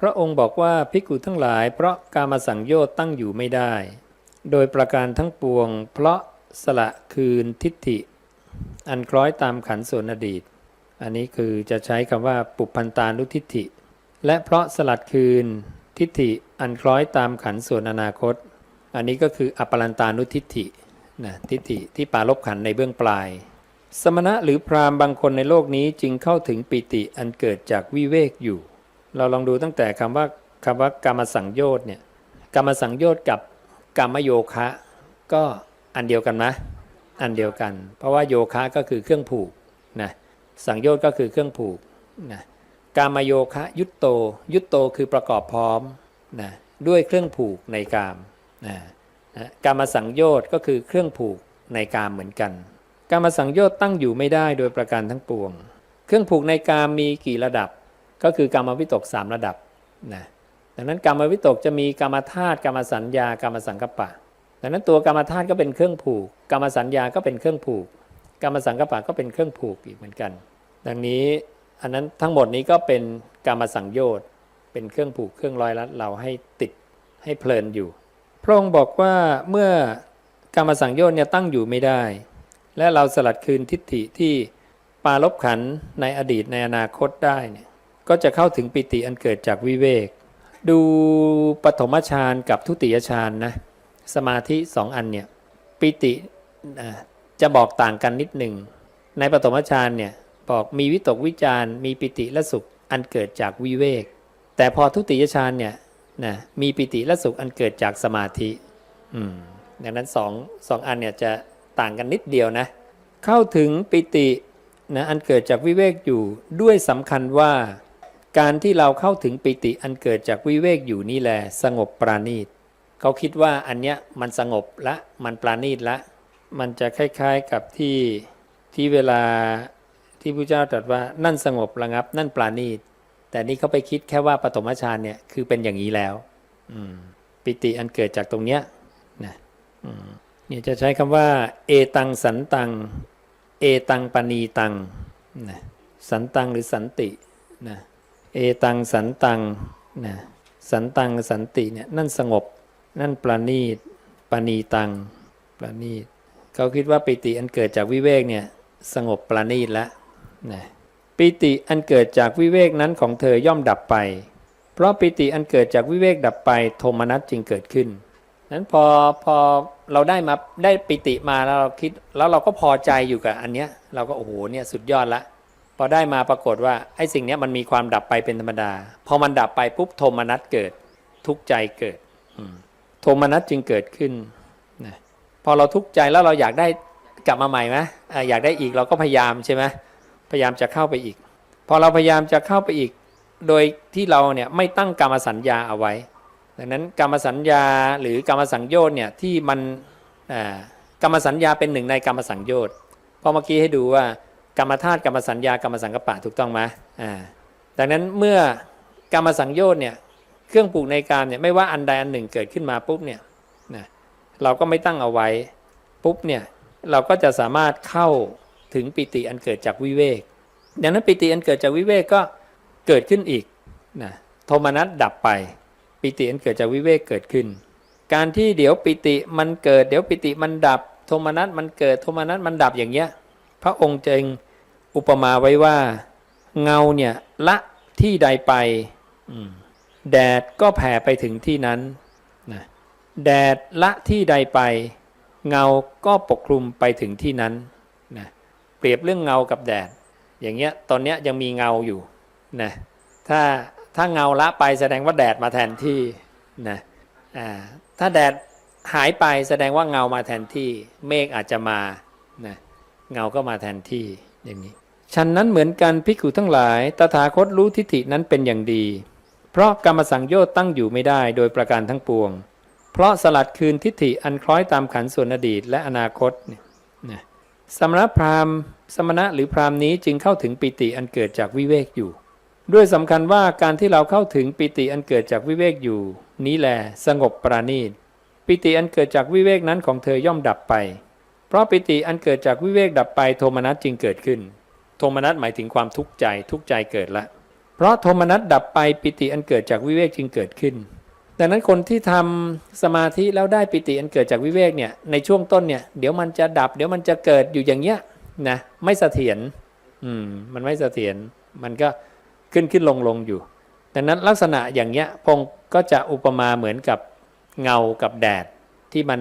พระองค์บอกว่าภิกขุทั้งหลาย เพราะกามสังโยชน์ตั้งอยู่ไม่ได้ โดยประการทั้งปวง เพราะสละคืนทิฏฐิ อันคล้อยตามขันส่วนอดีต อันนี้คือจะใช้คำว่าปุพันตานุทิฏฐิ และเพราะสลัดคืนทิฏฐิอันคล้อยตามขันส่วนอนาคต อันนี้ก็คืออปรันตานุทิฏฐินะทิฏฐิที่ปารบขันในเบื้องปลาย สมณะหรือพราหมณ์บางคนในโลกนี้จึงเข้าถึงปิติอันเกิดจากวิเวกอยู่ เราลองดูตั้งแต่คำว่าคำว่ากรรมสังโยชน์เนี่ยกรรมสังโยชน์กับกรรมโยคะ ก็อันเดียวกันไหมอันเดียวกัน เพราะว่าโยคะก็คือเครื่องผูกนะสังโยชน์ก็คือเครื่องผูกนะกามโยคะยุตโต ยุตโตคือประกอบพร้อมนะด้วยเครื่องผูกในกามนะนะกามสังโยชน์ก็คือเครื่องผูกในกามเหมือนกันกามสังโยชน์ตั้งอยู่ไม่ได้โดยประการทั้งปวง เครื่องผูกในกามมีกี่ระดับ ก็คือกรรมวิตก 3 ระดับนะดังนั้นกรรมวิตกจะมีกรรมธาตุกรรมสัญญากรรมสังกปะ ดังนั้นตัวกรรมธาตุก็เป็นเครื่องผูก กรรมสัญญาก็เป็นเครื่องผูก กรรมสังกปะก็เป็นเครื่องผูกอีกเหมือนกัน ดังนี้อันนั้นทั้งหมดนี้ก็เป็นกรรมสังโยชน์เป็นเครื่องผูกเครื่องร้อยรัดเราให้ติดให้เพลินอยู่ พระองค์บอกว่าเมื่อกรรมสังโยชน์เนี่ยตั้งอยู่ไม่ได้ และเราสลัดคืนทิฏฐิที่ปารลบขันในอดีตในอนาคตได้เนี่ย ก็จะเข้าถึงปิติอันเกิดจากวิเวก ดูปฐมฌานกับทุติยฌานนะสมาธิสองอันเนี่ยปิติจะบอกต่างกันนิดหนึ่ง ในปฐมฌานเนี่ยบอกมีวิตกวิจารมีปิติและสุขอันเกิดจากวิเวก แต่พอทุติยฌานเนี่ยนะมีปิติและสุขอันเกิดจากสมาธิดังนั้นสองสองอันเนี่ยจะต่างกันนิดเดียวนะ เข้าถึงปิตินะอันเกิดจากวิเวกอยู่ด้วยสำคัญว่า การที่เราเข้าถึงปิติอันเกิดจากวิเวกอยู่นี่แหละสงบปราณีตเขาคิดว่าอันเนี้ยมันสงบละมันปราณีตละ มันจะคล้ายๆกับที่ที่เวลาที่พระเจ้าตรัสว่านั่นสงบระงับ นั่นปราณีต แต่นี่เขาไปคิดแค่ว่าปฐมฌานเนี่ยคือเป็นอย่างนี้แล้วปิติอันเกิดจากตรงเนี้ยนะเนี่ยจะใช้คำว่า เอตังสันตัง เอตังปณีตังนะสันตังหรือสันตินะ เอตังสันตังนะสันตังสันติเนี่ยนั่นสงบ นั่นประณีตปณีตังประณีตเขาคิดว่าปิติอันเกิดจากวิเวกเนี่ยสงบประณีตแล้วนะปิติอันเกิดจากวิเวกนั้นของเธอย่อมดับไป เพราะปิติอันเกิดจากวิเวกดับไป โทมนัสจึงเกิดขึ้นนั้นพอพอเราได้มาได้ปิติมาแล้วเราคิดแล้วเราก็พอใจอยู่กับอันเนี้ยเราก็โอ้โหเนี่ยสุดยอดละ พอได้มาปรากฏว่าไอ้สิ่งนี้มันมีความดับไปเป็นธรรมดา พอมันดับไปปุ๊บโทมนัสเกิด ทุกข์ใจเกิดโทมนัสจึงเกิดขึ้นนะพอเราทุกข์ใจแล้วเราอยากได้กลับมาใหม่ไหมอยากได้อีกเราก็พยายามใช่ไหมพยายามจะเข้าไปอีก พอเราพยายามจะเข้าไปอีก โดยที่เราเนี่ยไม่ตั้งกรรมสัญญาเอาไว้ ดังนั้นกรรมสัญญาหรือกรรมสังโยชน์เนี่ยที่มันกรรมสัญญาเป็นหนึ่งในกรรมสังโยชน์พอเมื่อกี้ให้ดูว่า กรรมธาตุกรรมสัญญากรรมสังกปะถูกต้องไหมอ่าดังนั้นเมื่อกรรมสังโยชน์เนี่ยเครื่องปลูกในกามเนี่ยไม่ว่าอันใดอันหนึ่งเกิดขึ้นมาปุ๊บเนี่ยนะเราก็ไม่ตั้งเอาไว้ปุ๊บเนี่ยเราก็จะสามารถเข้าถึงปิติอันเกิดจากวิเวกดังนั้นปิติอันเกิดจากวิเวกก็เกิดขึ้นอีกนะโทมนัสดับไป ปิติอันเกิดจากวิเวกเกิดขึ้น การที่เดี๋ยวปิติมันเกิด เดี๋ยวปิติมันดับ โทมนัสมันเกิดโทมนัสมันดับอย่างเงี้ยพระองค์จึง อุปมาไว้ว่า เงาเนี่ยละที่ใดไปอืมแดดก็แผ่ไปถึงที่นั้นนะแดดละที่ใดไป เงาก็ปกคลุมไปถึงที่นั้นนะเปรียบเรื่องเงากับแดด อย่างเงี้ยตอนเนี้ยยังมีเงาอยู่นะถ้าถ้าเงาละไปแสดงว่าแดดมาแทนที่นะอ่าถ้าแดดหายไปแสดงว่าเงามาแทนที่ เมฆอาจจะมานะเงาก็มาแทนที่อย่างนี้ ฉันนั้นเหมือนกันภิกขุทั้งหลาย ตถาคตรู้ทิฏฐินั้นเป็นอย่างดี เพราะกรรมสังโยชน์ตั้งอยู่ไม่ได้โดยประการทั้งปวง เพราะสลัดคืนทิฏฐิอันคล้อยตามขันส่วนอดีตและอนาคตเนี่ยนะสมณพราหมณ์ สมณะหรือพราหมณ์นี้จึงเข้าถึงปิติอันเกิดจากวิเวกอยู่ ด้วยสำคัญว่าการที่เราเข้าถึงปิติอันเกิดจากวิเวกอยู่ นี้แหละสงบปราณีตปิติอันเกิดจากวิเวกนั้นของเธอย่อมดับไป เพราะปิติอันเกิดจากวิเวกดับไปโทมนัสจึงเกิดขึ้น โทมนัสหมายถึงความทุกข์ใจทุกข์ใจเกิดละ เพราะโทมนัสดับไปปิติอันเกิดจากวิเวกจึงเกิดขึ้นดังนั้นคนที่ทำสมาธิแล้วได้ปิติอันเกิดจากวิเวกเนี่ยในช่วงต้นเนี่ยเดี๋ยวมันจะดับ เดี๋ยวมันจะเกิดอยู่อย่างเงี้ยนะไม่เสถียรอืมมันไม่เสถียรมันก็ขึ้นขึ้นลงลงอยู่ ดังนั้นลักษณะอย่างเงี้ยพงก็จะอุปมาเหมือนกับเงากับแดดที่มัน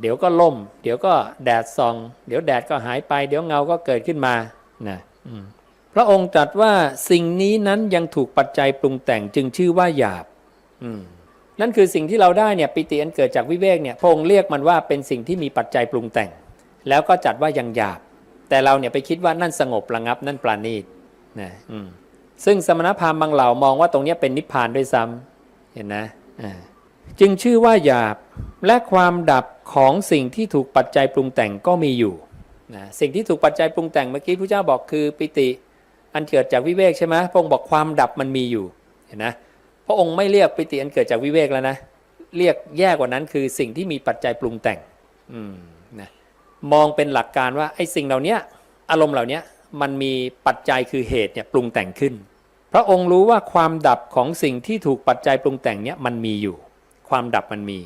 เดี๋ยวก็ล่ม เดี๋ยวก็แดดส่อง เดี๋ยวแดดก็หายไป เดี๋ยวเงาก็เกิดขึ้นมา นะพระองค์ตรัสว่าสิ่งนี้นั้นยังถูกปัจจัยปรุงแต่งจึงชื่อว่าหยาบนั่นคือสิ่งที่เราได้เนี่ยปิติอันเกิดจากวิเวกเนี่ยพระองค์เรียกมันว่าเป็นสิ่งที่มีปัจจัยปรุงแต่ง แล้วก็จัดว่ายังหยาบ แต่เราเนี่ยไปคิดว่านั่นสงบระงับนั่นปราณีตนะซึ่งสมณพราหมณ์บางเหล่ามองว่าตรงนี้เป็นนิพพานด้วยซ้ำเห็นนะจึงชื่อว่าหยาบและความดับของสิ่งที่ถูกปัจจัยปรุงแต่งก็มีอยู่ นะสิ่งที่ถูกปัจจัยปรุงแต่งเมื่อกี้พระเจ้าบอกคือปิติอันเกิดจากวิเวกใช่ไหมพระองค์บอกความดับมันมีอยู่เห็นนะพระองค์ไม่เรียกปิติอันเกิดจากวิเวกแล้วนะเรียกแย่กว่านั้นคือสิ่งที่มีปัจจัยปรุงแต่งอืมนะมองเป็นหลักการว่าไอ้สิ่งเหล่านี้อารมณ์เหล่านี้มันมีปัจจัยคือเหตุเนี่ยปรุงแต่งขึ้น พระองค์รู้ว่าความดับของสิ่งที่ถูกปัจจัยปรุงแต่งเนี่ยมันมีอยู่ ความดับมันมี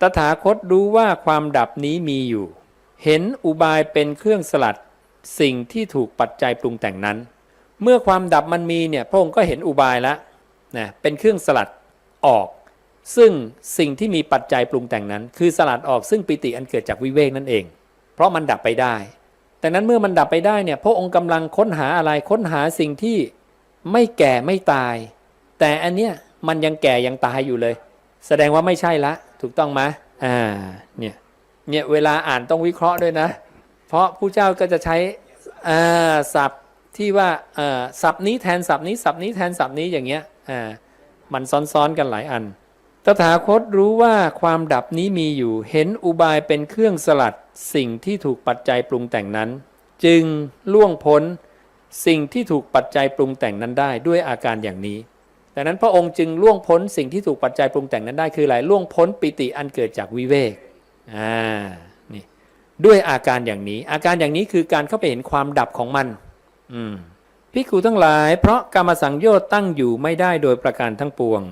ตถาคตรู้ว่าความดับนี้มีอยู่ เห็นอุบายเป็นเครื่องสลัดสิ่งที่ถูกปัจจัยปรุงแต่งนั้น เมื่อความดับมันมีเนี่ยพระองค์ก็เห็นอุบายแล้วนะเป็นเครื่องสลัดออก ซึ่งสิ่งที่มีปัจจัยปรุงแต่งนั้น คือสลัดออกซึ่งปิติอันเกิดจากวิเวกนั่นเอง เพราะมันดับไปได้ แต่นั้นเมื่อมันดับไปได้เนี่ยพระองค์กำลังค้นหาอะไรค้นหาสิ่งที่ไม่แก่ไม่ตาย แต่อันเนี้ยมันยังแก่ยังตายอยู่เลย แสดงว่าไม่ใช่ละ ถูกต้องไหมอ่าเนี่ย เนี่ยเวลาอ่านต้องวิเคราะห์ด้วยนะ เพราะผู้เจ้าก็จะใช้ศัพท์ที่ว่าศัพท์นี้แทนศัพท์นี้ศัพท์นี้แทนศัพท์นี้อย่างเงี้ยมันซ้อนๆกันหลายอัน ตถาคตรู้ว่าความดับนี้มีอยู่ เห็นอุบายเป็นเครื่องสลัดสิ่งที่ถูกปัจจัยปรุงแต่งนั้น จึงล่วงพ้นสิ่งที่ถูกปัจจัยปรุงแต่งนั้นได้ด้วยอาการอย่างนี้ดังนั้นพระองค์จึงล่วงพ้นสิ่งที่ถูกปัจจัยปรุงแต่งนั้นได้คืออะไรล่วงพ้นปิติอันเกิดจากวิเวก อ่านี่ด้วยอาการอย่างนี้ อาการอย่างนี้คือการเข้าไปเห็นความดับของมัน อืมพิกขุทั้งหลาย เพราะกรรมสังโยชน์ตั้งอยู่ไม่ได้โดยประการทั้งปวง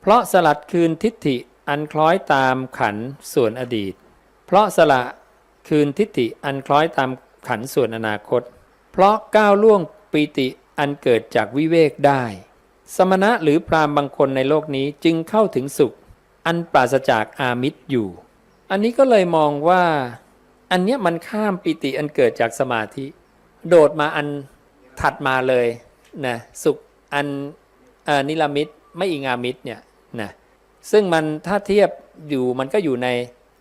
เพราะสลัดคืนทิฏฐิอันคล้อยตามขันส่วนอดีต เพราะสละคืนทิฏฐิอันคล้อยตามขันส่วนอนาคต เพราะก้าวล่วงปีติอันเกิดจากวิเวกได้ สมณะหรือพรามบางคนในโลกนี้จึงเข้าถึงสุข อันปราศจากอามิตรอยู่ อันนี้ก็เลยมองว่าอันเนี้ยมันข้ามปิติอันเกิดจากสมาธิ โดดมาอันถัดมาเลยนะสุขอันอนิรมิตไม่อิงอามิตเนี่ยนะซึ่งมันถ้าเทียบอยู่มันก็อยู่ใน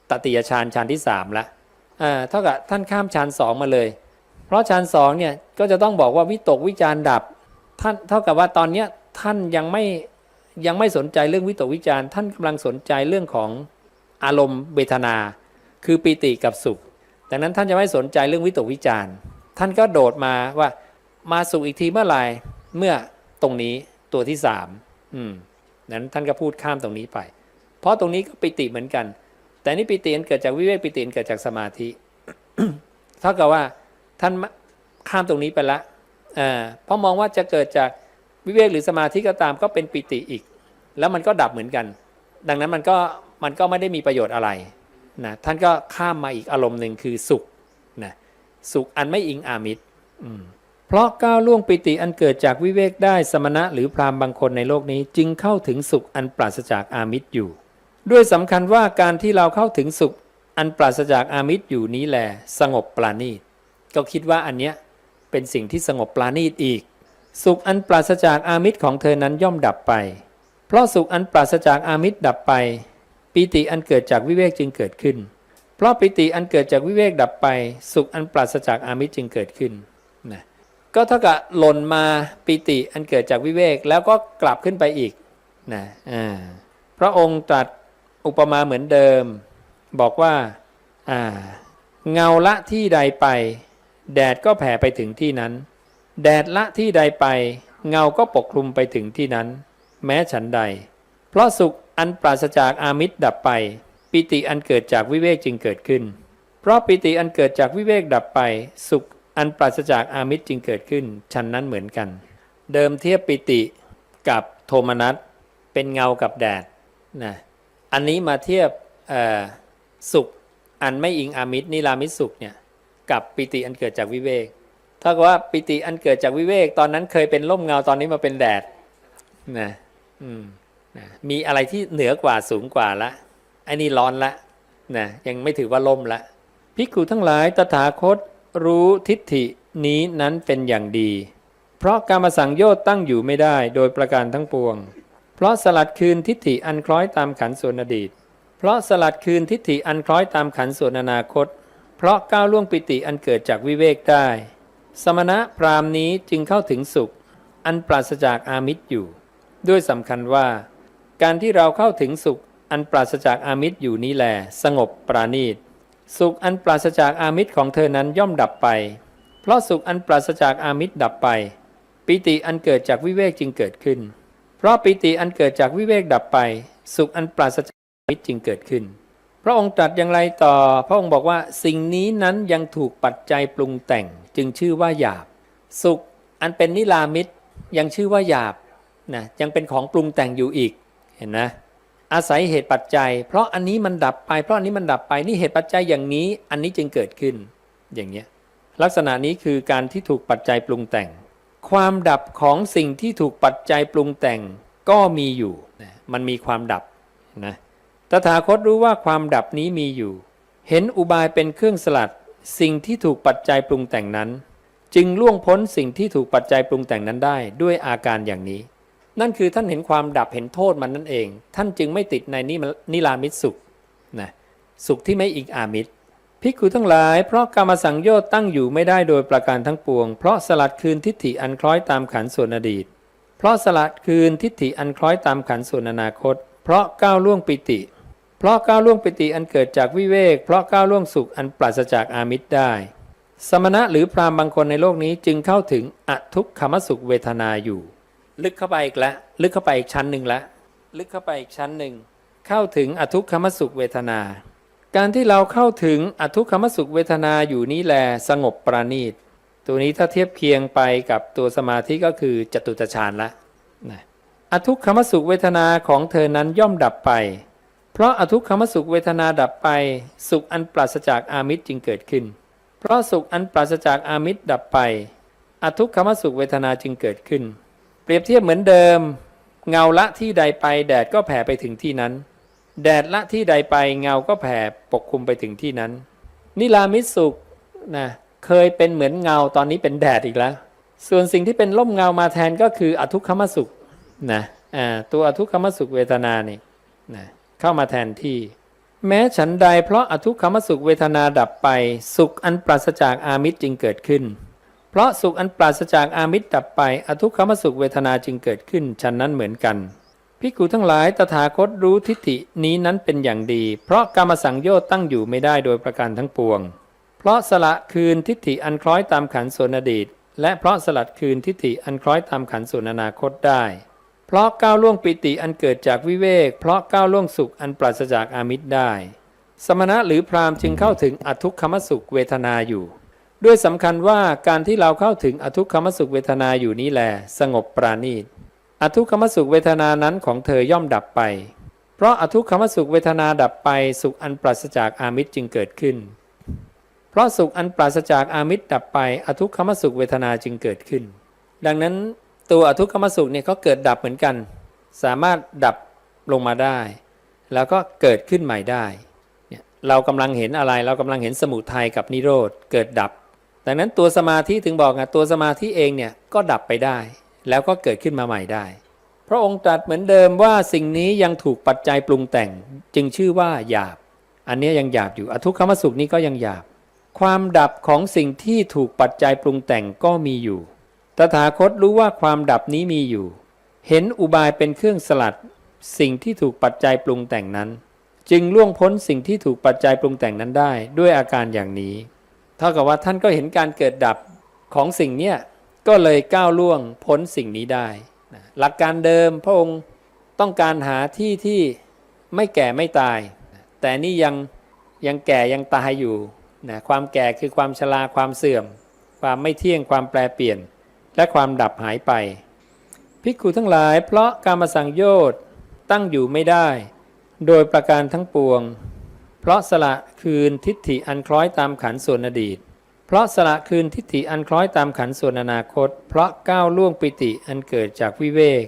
ตติยฌานฌานที่สามละอ่าเท่ากับท่านข้ามฌานสองมาเลย เพราะฌานสองเนี่ยก็จะต้องบอกว่าวิตกวิจารดับท่านเท่ากับว่าตอนเนี้ยท่านยังไม่ยังไม่สนใจเรื่องวิตกวิจารท่านกำลังสนใจเรื่องของ อารมณ์เวทนา คือปิติกับสุข ดังนั้นท่านจะไม่สนใจเรื่องวิตกวิจารท่านก็โดดมาว่ามาสุขอีกทีเมื่อไหร่เมื่อตรงนี้ตัวที่สามอืมนั้นท่านก็พูดข้ามตรงนี้ไป เพราะตรงนี้ก็ปิติเหมือนกัน แต่นี่ปิติเกิดจากวิเวกปิติเกิดจากสมาธิเท่ากับว่าท่านข้ามตรงนี้ไปละอ่าเพราะมองว่าจะเกิดจากวิเวกหรือสมาธิก็ตามก็เป็นปิติอีก แล้วมันก็ดับเหมือนกัน ดังนั้นมันก็ มันก็ไม่ได้มีประโยชน์อะไรนะท่านก็ข้ามมาอีกอารมณ์หนึ่งคือสุขนะสุขอันไม่อิงอามิตรเพราะก้าวล่วงปิติอันเกิดจากวิเวกได้สมณะหรือพรามบางคนในโลกนี้ จึงเข้าถึงสุขอันปราศจากอามิตรอยู่ ด้วยสำคัญว่าการที่เราเข้าถึงสุขอันปราศจากอามิตรอยู่นี้แหลสงบปราณีตก็คิดว่าอันเนี้ยเป็นสิ่งที่สงบปราณีตอีก สุขอันปราศจากอามิตรของเธอนั้นย่อมดับไป เพราะสุขอันปราศจากอามิตรดับไป ปิติอันเกิดจากวิเวกจึงเกิดขึ้น เพราะปิติอันเกิดจากวิเวกดับไป สุขอันปราศจากอามิตรจึงเกิดขึ้นนะก็เท่ากับหล่นมาปิติอันเกิดจากวิเวกแล้วก็กลับขึ้นไปอีกนะอ่าพระองค์ตรัสอุปมาเหมือนเดิม บอกว่าอ่าเงาละที่ใดไป แดดก็แผ่ไปถึงที่นั้น แดดละที่ใดไป เงาก็ปกคลุมไปถึงที่นั้น แม้ฉันใด เพราะสุข อันปราศจากอามิตรดับไป ปิติอันเกิดจากวิเวกจึงเกิดขึ้น เพราะปิติอันเกิดจากวิเวกดับไป สุขอันปราศจากอามิตรจึงเกิดขึ้นฉันนั้นเหมือนกัน เดิมเทียบปิติกับโทมนัสเป็นเงากับแดดนะอันนี้มาเทียบสุขอันไม่อิงอามิตรนิรามิตสุขเนี่ยกับปิติอันเกิดจากวิเวกถ้ากับว่าปิติอันเกิดจากวิเวกตอนนั้นเคยเป็นร่มเงาตอนนี้มาเป็นแดดนะอืม นะมีอะไรที่เหนือกว่าสูงกว่าละไอ้นี่ร้อนละนะยังไม่ถือว่าล่มละภิกขุทั้งหลายตถาคตรู้ทิฏฐินี้นั้นเป็นอย่างดี เพราะการมาสังโยชน์ตั้งอยู่ไม่ได้โดยประการทั้งปวง เพราะสลัดคืนทิฏฐิอันคล้อยตามขันส่วนอดีต เพราะสลัดคืนทิฏฐิอันคล้อยตามขันส่วนอนาคต เพราะก้าวล่วงปิติอันเกิดจากวิเวกได้ สมณะพราหมณ์นี้จึงเข้าถึงสุข อันปราศจากอามิตรอยู่ ด้วยสำคัญว่า การที่เราเข้าถึงสุขอันปราศจากอามิตรอยู่นี้แล สงบปราณีต สุขอันปราศจากอามิตรของเธอนั้นย่อมดับไป เพราะสุขอันปราศจากอามิตรดับไป ปิติอันเกิดจากวิเวกจึงเกิดขึ้น เพราะปิติอันเกิดจากวิเวกดับไป สุขอันปราศจากอามิตรจึงเกิดขึ้น พระองค์ตรัสอย่างไรต่อ พระองค์บอกว่าสิ่งนี้นั้นยังถูกปัจจัยปรุงแต่งจึงชื่อว่าหยาบ สุขอันเป็นนิรามิตรยังชื่อว่าหยาบนะยังเป็นของปรุงแต่งอยู่อีก เห็นนะอาศัยเหตุปัจจัย เพราะอันนี้มันดับไปเพราะอันนี้มันดับไปนี่เหตุปัจจัยอย่างนี้ อันนี้จึงเกิดขึ้นอย่างเงี้ยลักษณะนี้คือการที่ถูกปัจจัยปรุงแต่ง ความดับของสิ่งที่ถูกปัจจัยปรุงแต่งก็มีอยู่นะมันมีความดับนะตถาคตรู้ว่าความดับนี้มีอยู่ เห็นอุบายเป็นเครื่องสลัด สิ่งที่ถูกปัจจัยปรุงแต่งนั้น จึงล่วงพ้นสิ่งที่ถูกปัจจัยปรุงแต่งนั้นได้ด้วยอาการอย่างนี้ นั่นคือท่านเห็นความดับเห็นโทษมันนั่นเอง ท่านจึงไม่ติดในนินรามิตสุขนะสุขที่ไม่อิงอามิตรภิกขุทั้งหลาย เพราะกรรมสังโยชน์ตั้งอยู่ไม่ได้โดยประการทั้งปวง เพราะสลัดคืนทิฏฐิอันคล้อยตามขันส่วนอดีต เพราะสลัดคืนทิฏฐิอันคล้อยตามขันส่วนอนาคต เพราะก้าวล่วงปิติ เพราะก้าวล่วงปิติอันเกิดจากวิเวก เพราะก้าวล่วงสุขอันปราศจากอามิตรได้ สมณะหรือพรามบางคนในโลกนี้จึงเข้าถึงอทุกขมสุขเวทนาอยู่ ลึกเข้าไปอีกแล้วลึกเข้าไปอีกชั้นหนึ่งแล้วลึกเข้าไปอีกชั้นหนึ่งเข้าถึงอทุกขมสุขเวทนา การที่เราเข้าถึงอทุกขมสุขเวทนาอยู่นี้แลสงบปราณีต ตัวนี้ถ้าเทียบเคียงไปกับตัวสมาธิก็คือจตุตฌานละนะอทุกขมสุขเวทนาของเธอนั้นย่อมดับไป เพราะอทุกขมสุขเวทนาดับไป สุขอันปราศจากอามิตรจึงเกิดขึ้น เพราะสุขอันปราศจากอามิตรดับไป อทุกขมสุขเวทนาจึงเกิดขึ้น รียบเทียบเหมือนเดิม เงาละที่ใดไป แดดก็แผ่ไปถึงที่นั้น แดดละที่ใดไปเงาก็แผ่ปกคลุมไปถึงที่นั้น นิรามิสุขนะเคยเป็นเหมือนเงาตอนนี้เป็นแดดอีกแล้ว ส่วนสิ่งที่เป็นร่มเงามาแทนก็คืออทุกขมสุขนะอ่าตัวอทุกขมสุขเวทนานี่นะเข้ามาแทนที่ แม้ฉันใดเพราะอทุกขมสุขเวทนาดับไป สุขอันปราศจากอามิตรจึงเกิดขึ้น เพราะสุขอันปราศจากอามิตรดับไป อทุกขมสุขเวทนาจึงเกิดขึ้นฉันนั้นเหมือนกันภิกขุทั้งหลายตถาคตรู้ทิฏฐินี้นั้นเป็นอย่างดี เพราะกรรมสังโยชน์ตั้งอยู่ไม่ได้โดยประการทั้งปวง เพราะสละคืนทิฏฐิอันคล้อยตามขันส่วนอดีต และเพราะสลัดคืนทิฏฐิอันคล้อยตามขันส่วนอนาคตได้ เพราะก้าวล่วงปิติอันเกิดจากวิเวก เพราะก้าวล่วงสุขอันปราศจากอามิตรได้ สมณะหรือพราหมณ์จึงเข้าถึงอทุกขมสุขเวทนาอยู่ ด้วยสำคัญว่าการที่เราเข้าถึงอทุกขมสุขเวทนาอยู่นี้แล สงบปราณีตอทุกขมสุขเวทนานั้นของเธอย่อมดับไป เพราะอทุกขมสุขเวทนาดับไป สุขอันปราศจากอามิตรจึงเกิดขึ้น เพราะสุขอันปราศจากอามิตรดับไป อทุกขมสุขเวทนาจึงเกิดขึ้น ดังนั้นตัวอทุกขมสุขเนี่ยก็เกิดดับเหมือนกัน สามารถดับลงมาได้ แล้วก็เกิดขึ้นใหม่ได้เนี่ยเรากำลังเห็นอะไรเรากำลังเห็นสมุทัยกับนิโรธเกิดดับ ดังนั้นตัวสมาธิถึงบอกไงตัวสมาธิเองเนี่ยก็ดับไปได้ แล้วก็เกิดขึ้นมาใหม่ได้ พระองค์ตรัสเหมือนเดิมว่าสิ่งนี้ยังถูกปัจจัยปรุงแต่ง จึงชื่อว่าหยาบ อันนี้ยังหยาบอยู่อทุกขมสุขนี้ก็ยังหยาบ ความดับของสิ่งที่ถูกปัจจัยปรุงแต่งก็มีอยู่ ตถาคตรู้ว่าความดับนี้มีอยู่ เห็นอุบายเป็นเครื่องสลัด สิ่งที่ถูกปัจจัยปรุงแต่งนั้น จึงล่วงพ้นสิ่งที่ถูกปัจจัยปรุงแต่งนั้นได้ ด้วยอาการอย่างนี้ เท่ากับว่าท่านก็เห็นการเกิดดับของสิ่งเนี้ยก็เลยก้าวล่วงพ้นสิ่งนี้ได้นะหลักการเดิมพระองค์ต้องการหาที่ที่ไม่แก่ไม่ตาย แต่นี่ยังยังแก่ยังตายอยู่นะความแก่คือความชราความเสื่อม ความไม่เที่ยงความแปรเปลี่ยน และความดับหายไปภิกขุทั้งหลายเพราะการมาสังโยชน์ตั้งอยู่ไม่ได้ โดยประการทั้งปวง เพราะสละคืนทิฏฐิอันคล้อยตามขันส่วนอดีต เพราะสละคืนทิฏฐิอันคล้อยตามขันส่วนอนาคต เพราะก้าวล่วงปิติอันเกิดจากวิเวก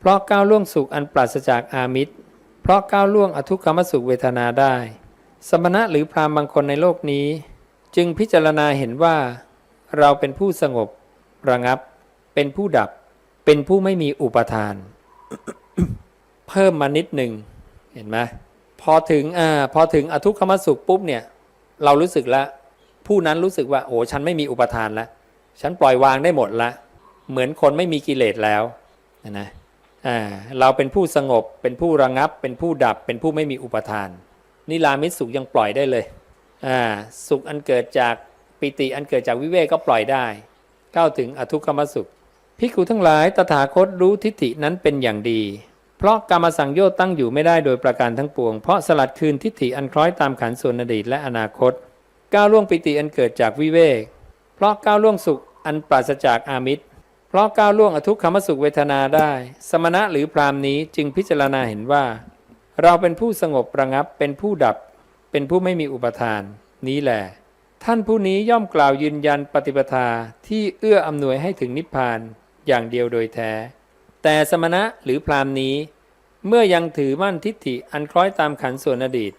เพราะก้าวล่วงสุขอันปราศจากอามิตร เพราะก้าวล่วงอทุกขมสุขเวทนาได้ สมณะหรือพราหมณ์บางคนในโลกนี้ จึงพิจารณาเห็นว่า เราเป็นผู้สงบ ระงับ เป็นผู้ดับ เป็นผู้ไม่มีอุปทาน เพิ่มมานิดหนึ่งเห็นไหม พอถึงอ่าพอถึงอทุกขมสุขปุ๊บเนี่ย เรารู้สึกแล้วผู้นั้นรู้สึกว่าโอ้ฉันไม่มีอุปทานแล้วฉันปล่อยวางได้หมดละ เหมือนคนไม่มีกิเลสแล้วนะนะอ่าเราเป็นผู้สงบเป็นผู้ระงับ เป็นผู้ดับเป็นผู้ไม่มีอุปทาน นิรามิตสุขยังปล่อยได้เลยอ่าสุขอันเกิดจากปิติอันเกิดจากวิเวกก็ปล่อยได้เข้าถึงอทุกขมสุขภิกขุทั้งหลายตถาคตรู้ทิฏฐินั้นเป็นอย่างดี เพราะกรรมสังโยชน์ตั้งอยู่ไม่ได้โดยประการทั้งปวง เพราะสลัดคืนทิฏฐิอันคล้อยตามขันส่วนอดีตและอนาคต ก้าวล่วงปิติอันเกิดจากวิเวก เพราะก้าวล่วงสุขอันปราศจากอามิตร เพราะก้าวล่วงอทุกขมสุขเวทนาได้ สมณะหรือพรามนี้จึงพิจารณาเห็นว่า เราเป็นผู้สงบระงับเป็นผู้ดับ เป็นผู้ไม่มีอุปทาน นี้แหละท่านผู้นี้ย่อมกล่าวยืนยันปฏิปทาที่เอื้ออำนวยให้ถึงนิพพานอย่างเดียวโดยแท้ แต่สมณะหรือพรามนี้ เมื่อยังถือมั่นทิฏฐิอันคล้อยตามขันธ์ส่วนอดีต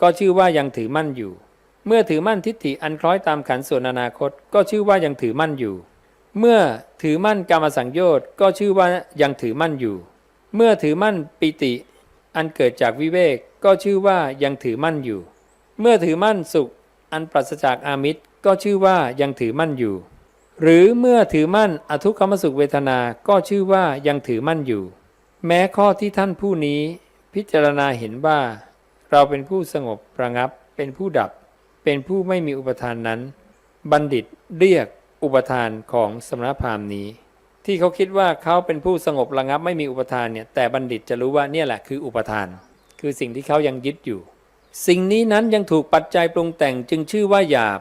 ก็ชื่อว่ายังถือมั่นอยู่ เมื่อถือมั่นทิฏฐิอันคล้อยตามขันธ์ส่วนอนาคต ก็ชื่อว่ายังถือมั่นอยู่ เมื่อถือมั่นกรรมสังโยชน์ก็ชื่อว่ายังถือมั่นอยู่ เมื่อถือมั่นปิติ อันเกิดจากวิเวกก็ชื่อว่ายังถือมั่นอยู่ เมื่อถือมั่นสุข อันปราศจากอามิตรก็ชื่อว่ายังถือมั่นอยู่ หรือเมื่อถือมั่นอทุกขมสุขเวทนาก็ชื่อว่ายังถือมั่นอยู่ แม้ข้อที่ท่านผู้นี้ พิจารณาเห็นว่า เราเป็นผู้สงบประงับ เป็นผู้ดับ เป็นผู้ไม่มีอุปทานนั้น บัณฑิตเรียกอุปทานของสมณพราหมณ์นี้ ที่เขาคิดว่าเขาเป็นผู้สงบระงับไม่มีอุปทานเนี่ยแต่บัณฑิตจะรู้ว่าเนี่ยแหละคืออุปทาน คือสิ่งที่เขายังยึดอยู่ สิ่งนี้นั้นยังถูกปัจจัยปรุงแต่งจึงชื่อว่าหยาบ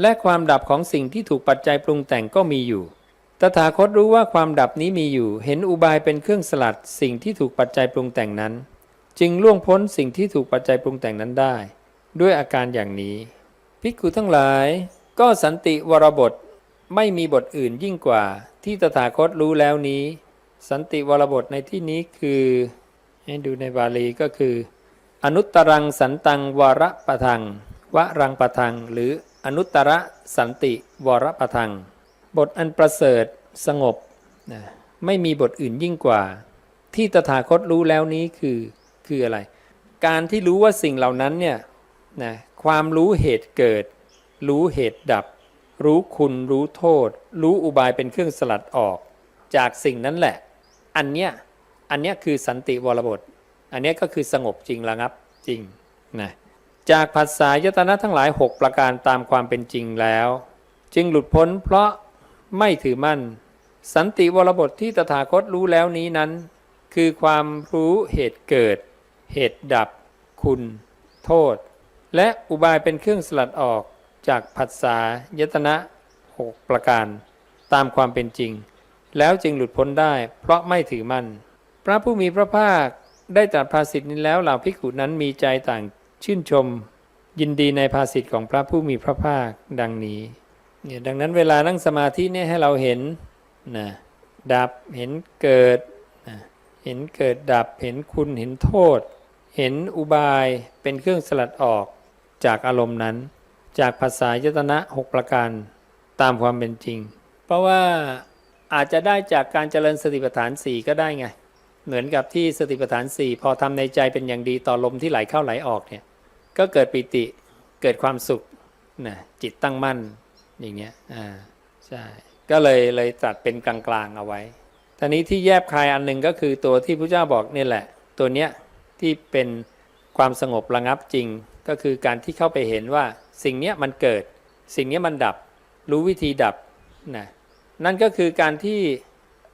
และความดับของสิ่งที่ถูกปัจจัยปรุงแต่งก็มีอยู่ ตถาคตรู้ว่าความดับนี้มีอยู่ เห็นอุบายเป็นเครื่องสลัดสิ่งที่ถูกปัจจัยปรุงแต่งนั้น จึงล่วงพ้นสิ่งที่ถูกปัจจัยปรุงแต่งนั้นได้ ด้วยอาการอย่างนี้ ภิกขุทั้งหลาย ก็สันติวรบทไม่มีบทอื่นยิ่งกว่า ที่ตถาคตรู้แล้วนี้ สันติวรบทในที่นี้คือ ให้ดูในบาลีก็คือ อนุตตรังสันตังวรปะทังวรังปะทังหรือ อนุตตรสันติวรปะทัง บทอันประเสริฐสงบนะไม่มีบทอื่นยิ่งกว่า ที่ตถาคตรู้แล้วนี้คือคืออะไร การที่รู้ว่าสิ่งเหล่านั้นเนี่ยนะความรู้เหตุเกิด รู้เหตุดับ รู้คุณรู้โทษ รู้อุบายเป็นเครื่องสลัดออก จากสิ่งนั้นแหละ อันเนี้ยอันเนี้ยคือสันติวรบท อันเนี้ยก็คือสงบจริงระงับจริงนะ จากภาษายตนะทั้งหลาย 6 ประการตามความเป็นจริงแล้ว จึงหลุดพ้นเพราะไม่ถือมั่น สันติวรบทที่ตถาคตรู้แล้วนี้นั้น คือความรู้เหตุเกิด เหตุดับ คุณ โทษ และอุบายเป็นเครื่องสลัดออกจากผัสสะยตนะหกประการ ตามความเป็นจริง แล้วจึงหลุดพ้นได้ เพราะไม่ถือมั่น พระผู้มีพระภาคได้ตรัสภาษิตนี้แล้วเหล่าภิกขุนั้นมีใจต่าง ชื่นชมยินดีในภาษิตของพระผู้มีพระภาคดังนี้เนี่ยดังนั้นเวลานั่งสมาธิเนี่ยให้เราเห็นนะดับเห็นเกิดนะเห็นเกิดดับเห็นคุณเห็นโทษ เห็นอุบายเป็นเครื่องสลัดออกจากอารมณ์นั้น จากภาษายตนะหกประการตามความเป็นจริง เพราะว่าอาจจะได้จากการเจริญสติปัฏฐานสี่ก็ได้ไง เหมือนกับที่สติปัฏฐานสี่พอทำในใจเป็นอย่างดีต่อลมที่ไหลเข้าไหลออกเนี่ย ก็เกิดปิติเกิดความสุขนะจิตตั้งมั่นอย่างเงี้ยอ่าใช่ก็เลยเลยตัดเป็นกลางๆเอาไว้ทีนี้ที่แยบคายอันหนึ่งก็คือตัวที่พระเจ้าบอกนี่แหละ ตัวเนี้ยที่เป็นความสงบระงับจริง ก็คือการที่เข้าไปเห็นว่าสิ่งเนี้ยมันเกิด สิ่งเนี้ยมันดับ รู้วิธีดับนะนั่นก็คือการที่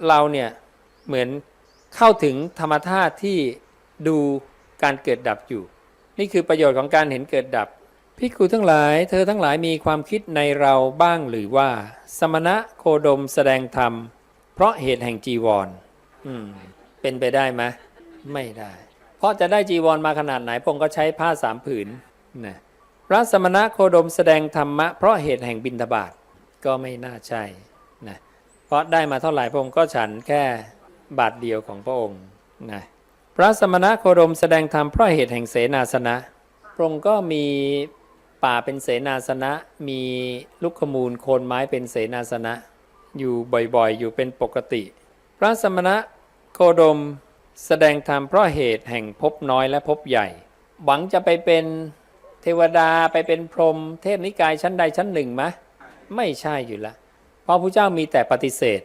เราเนี่ยเหมือนเข้าถึงธรรมธาตุที่ดูการเกิดดับอยู่ นี่คือประโยชน์ของการเห็นเกิดดับพิกูทั้งหลาย เธอทั้งหลายมีความคิดในเราบ้างหรือว่า สมณะโคดมแสดงธรรม เพราะเหตุแห่งจีวร อืม เป็นไปได้ไหมไม่ได้ เพราะจะได้จีวรมาขนาดไหนพงค์ก็ใช้ผ้าสามผืนนะพระสมณะโคดมแสดงธรรมะ เพราะเหตุแห่งบินทบาทก็ไม่น่าใช่นะเพราะได้มาเท่าไหร่พงค์ก็ฉันแค่บาทเดียวของพระองค์นะ พระสมณะโคดมแสดงธรรมเพราะเหตุแห่งเสนาสนะ พระองค์ก็มีป่าเป็นเสนาสนะ มีลุกขมูลโคนไม้เป็นเสนาสนะ อยู่บ่อยๆ อยู่เป็นปกติ พระสมณะโคดมแสดงธรรมเพราะเหตุแห่งภพน้อยและภพใหญ่ หวังจะไปเป็นเทวดาไปเป็นพรหมเทพนิกายชั้นใดชั้นหนึ่งมะ ไม่ใช่อยู่ละ เพราะพระเจ้ามีแต่ปฏิเสธ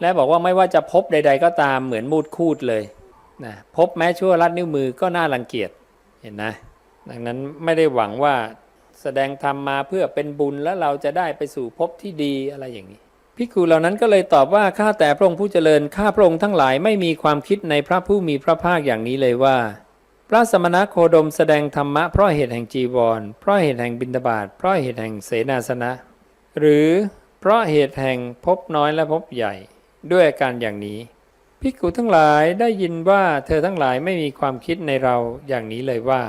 และบอกว่าไม่ว่าจะพบใด ๆ ก็ตามเหมือนมูดคูดเลย นะพบแม้ชั่วลัดนิ้วมือก็น่ารังเกียจเห็นนะดังนั้นไม่ได้หวังว่าแสดงธรรมมาเพื่อเป็นบุญแล้วเราจะได้ไปสู่ภพที่ดีอะไรอย่างนี้ภิกขุเหล่านั้นก็เลยตอบว่าข้าแต่พระองค์ผู้เจริญข้าพระองค์ทั้งหลายไม่มีความคิดในพระผู้มีพระภาคอย่างนี้เลยว่า พระสมณโคดมแสดงธรรมะเพราะเหตุแห่งจีวร เพราะเหตุแห่งบิณฑบาตเพราะเหตุแห่งเสนาสนะ หรือเพราะเหตุแห่งพบน้อยและพบใหญ่ด้วยอาการอย่างนี้ ภิกขุทั้งหลายได้ยินว่าเธอทั้งหลายไม่มีความคิดในเราอย่างนี้เลยว่า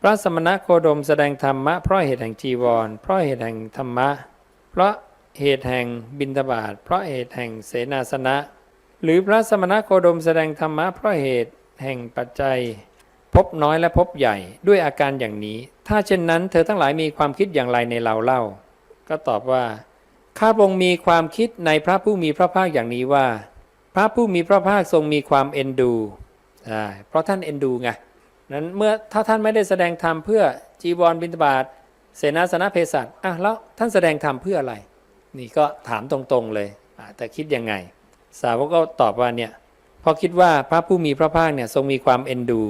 พระสมณโคดมแสดงธรรมะเพราะเหตุแห่งจีวร เพราะเหตุแห่งธรรมะ เพราะเหตุแห่งบิณฑบาตเพราะเหตุแห่งเสนาสนะ หรือพระสมณโคดมแสดงธรรมะเพราะเหตุแห่งปัจจัย พบน้อยและพบใหญ่ด้วยอาการอย่างนี้ ถ้าเช่นนั้นเธอทั้งหลายมีความคิดอย่างไรในเราเล่า ก็ตอบว่าข้าพงมีความคิดในพระผู้มีพระภาคอย่างนี้ว่า พระผู้มีพระภาคทรงมีความเอ็นดูเพราะท่านเอ็นดูไงนั้นเมื่อถ้าท่านไม่ได้แสดงธรรมเพื่อจีวรบิณฑบาตเสนาสนะเภสัชอะแล้วท่านแสดงธรรมเพื่ออะไร นี่ก็ถามตรงๆเลยแต่คิดยังไง สาวกก็ตอบว่าเนี่ยเพอคิดว่าพระผู้มีพระภาคเนี่ยทรงมีความเอ็นดู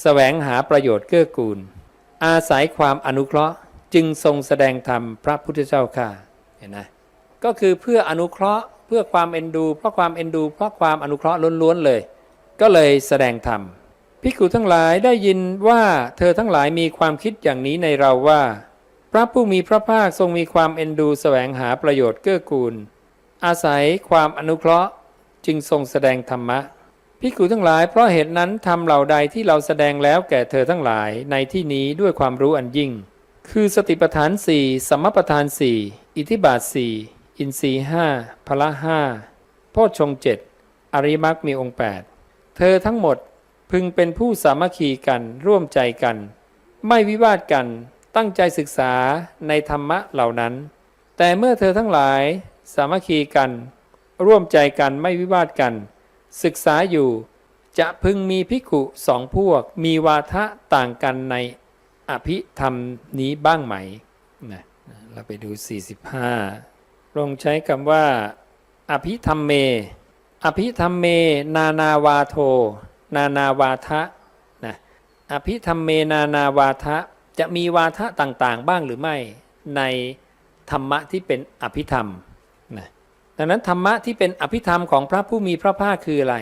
แสวงหาประโยชน์เกื้อกูล อาศัยความอนุเคราะห์จึงทรงแสดงธรรมพระพุทธเจ้าค่ะเห็นไหมก็คือเพื่ออนุเคราะห์ พื่อความเอ็นดู เพราะความเอ็นดู เพราะความอนุเคราะห์ล้วนๆเลย ก็เลยแสดงธรรมภิกขุทั้งหลายได้ยินว่าเธอทั้งหลายมีความคิดอย่างนี้ในเราว่า พระผู้มีพระภาคทรงมีความเอ็นดูแสวงหาประโยชน์เกื้อกูล อาศัยความอนุเคราะห์จึงทรงแสดงธรรมะภิกขุทั้งหลายเพราะเหตุนั้นทำเหล่าใดที่เราแสดงแล้วแก่เธอทั้งหลายในที่นี้ด้วยความรู้อันยิ่ง คือสติปัฏฐานสี่สัมมาปัฏฐานสี่อิทธิบาทสี่ อินทรีห้าพละห้าโพชฌงเจ็ดอริมรรคมีองค์ 8 เธอทั้งหมดพึงเป็นผู้สามัคคีกันร่วมใจกัน ไม่วิวาทกันตั้งใจศึกษาในธรรมะเหล่านั้น แต่เมื่อเธอทั้งหลายสามัคคีกัน ร่วมใจกันไม่วิวาทกัน ศึกษาอยู่ จะพึงมีภิกุสองพวก มีวาทะต่างกันในอภิธรรมนี้บ้างไหมนะเราไปดู 45 ลงใช้คำว่า อภิธรรมเม อภิธรรมเม นานาวาโท นานาวาทะนะอภิธรรมเมนานาวาทะจะมีวาทะต่างๆ บ้างหรือไม่ในธรรมะที่เป็นอภิธรรมนะดังนั้นธรรมะที่เป็นอภิธรรมของพระผู้มีพระภาคคืออะไร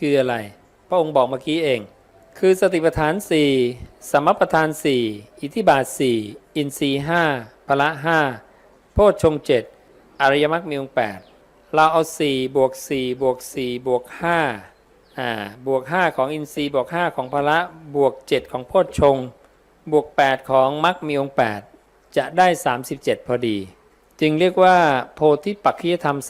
คืออะไร พระองค์บอกเมื่อกี้เอง คือสติปัฏฐานสี่สมปัฏฐานสี่อิทธิบาทสี่อินทรีห้าพละห้าโพชฌงเจ็ด อริยมรรคมีองค์แปดเราเอาสี่บวกสี่บวกสี่บวกห้าอ่าบวกห้าของอินทรีย์บวกห้าของพละบวกเจ็ดของโพชฌงบวกแปดของมรรคมีองค์แปดจะได้ 37 พอดี จึงเรียกว่าโพธิปักขิยธรรม 37